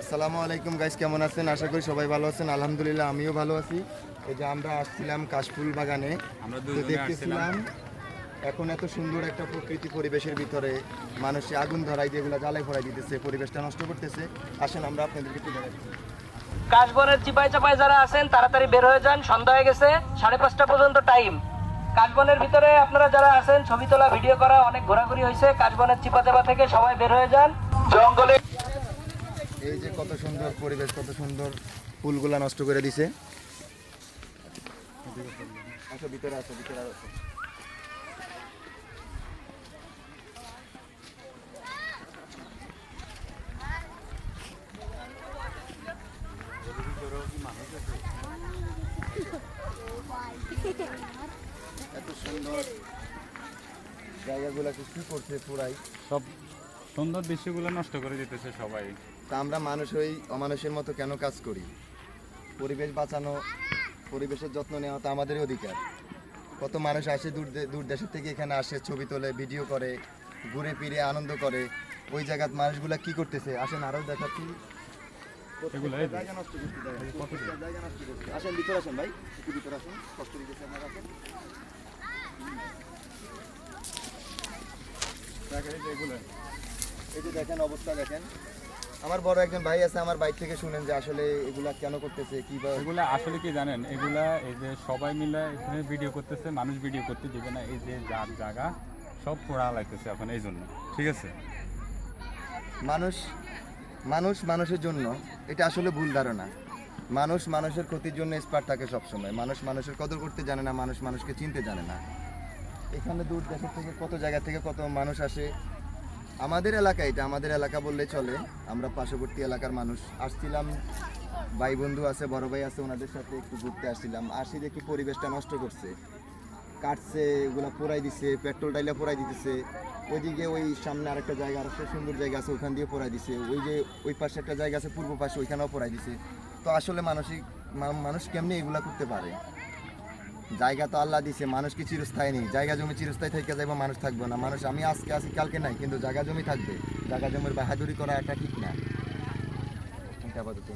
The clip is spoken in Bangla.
আসসালামু আলাইকুম গাইস কেমন আছেন? আশা করি সবাই ভালো আছেন। আলহামদুলিল্লাহ আমিও ভালো আছি। এই যে আমরা আসছিলাম কাশফুল বাগানে। তো দেখতেছিলাম এখন এত সুন্দর একটা প্রকৃতি পরিবেশের ভিতরে মানুষে আগুন ধরাই যেগুলো জ্বালাই ফোড়াই দিতেছে পরিবেশটা নষ্ট করতেছে। আসেন আমরা আপনাদেরকে একটু দেখাচ্ছি কাশবনের চিপাই চাপাই যারা আছেন তাড়াতাড়ি বের হয়ে যান। সন্ধ্যা হয়ে গেছে সাড়ে পাঁচটা পর্যন্ত টাইম কাশবনের ভিতরে আপনারা যারা আছেন ছবি তোলা ভিডিও করা অনেক ঘোরাঘুরি হয়েছে। কাশবনের চিপা চাপা থেকে সবাই বের হয়ে যান। জঙ্গলে এই যে কত সুন্দর পরিবেশ, কত সুন্দর ফুলগুলা নষ্ট করে দিছে। আসো ভিতরে আসো ভিতরে এত সুন্দর জায়গাগুলোকে কি করছে পুরাই? সব সুন্দর দৃশ্যগুলো নষ্ট করে দিতেছে সবাই। তা আমরা মানুষ হই অমানুষের মতো কেন কাজ করি? পরিবেশ বাঁচানো পরিবেশের যত্ন নেওয়া তো আমাদেরই অধিকার। কত মানুষ আসে দূর দূর দেশের থেকে এখানে আসে ছবি তোলে ভিডিও করে ঘুরে ফিরে আনন্দ করে। ওই জায়গার মানুষগুলা কি করতেছে? আসেন আরও দেখাচ্ছি। আসেন ভিতরে আসেন ভাই। একটু ভিতরে আসুন। কষ্ট দিতেছে আপনার। আসেন দেখেন এগুলো। এই যে দেখেন অবস্থা দেখেন। আমার বড় একজন ভাই আছে আমার বাইক থেকে শুনেন যে আসলে এগুলা কেন করতেছে কি বা এগুলা আসলে কি জানেন এগুলা এই যে সবাই মিলে এখানে ভিডিও করতেছে মানুষ ভিডিও করতে দিবে না এই যে যার জায়গা সব পোড়া লাগতেছে এখন এই জন্য ঠিক আছে? মানুষ মানুষ মানুষের জন্য এটা আসলে ভুল ধারণা। মানুষ মানুষের ক্ষতির জন্য স্পার্ট থাকে সবসময়। মানুষ মানুষের কদর করতে জানে না মানুষ মানুষকে চিনতে জানে না। এখানে দূর দেশের থেকে কত জায়গা থেকে কত মানুষ আসে আমাদের এলাকা, এটা আমাদের এলাকা বললে চলে। আমরা পার্শ্ববর্তী এলাকার মানুষ। আসছিলাম, ভাই বন্ধু আছে, বড় ভাই আছে, ওনাদের সাথে একটু ঘুরতে আসছিলাম। আসি দেখি পরিবেশটা নষ্ট করছে। কাটছে ওগুলা পোড়াই দিছে, পেট্রোল ডাইলা পোড়াই দিতেছে। ওইদিকে ওই সামনে আরেকটা জায়গা আরেকটা সুন্দর জায়গা আছে, ওখান দিয়ে পোড়াই দিছে। ওই যে ওই পাশে একটা জায়গা আছে, পূর্ব পাশে, ওইখানেও পোড়াই দিছে। তো আসলে মানসিক মানুষ কেমনি এগুলা করতে পারে? জায়গা তো আল্লাহ দিছে, মানুষ কি চিরস্থায়ী নেই? জায়গা জমি চিরস্থায়ী থেকে যাইবো, মানুষ থাকবে না। মানুষ, আমি আজকে আসি কালকে নাই, কিন্তু জায়গা জমি থাকবে। জায়গা জমির বাহাদুরি করা এটা ঠিক না। এটা আপাতত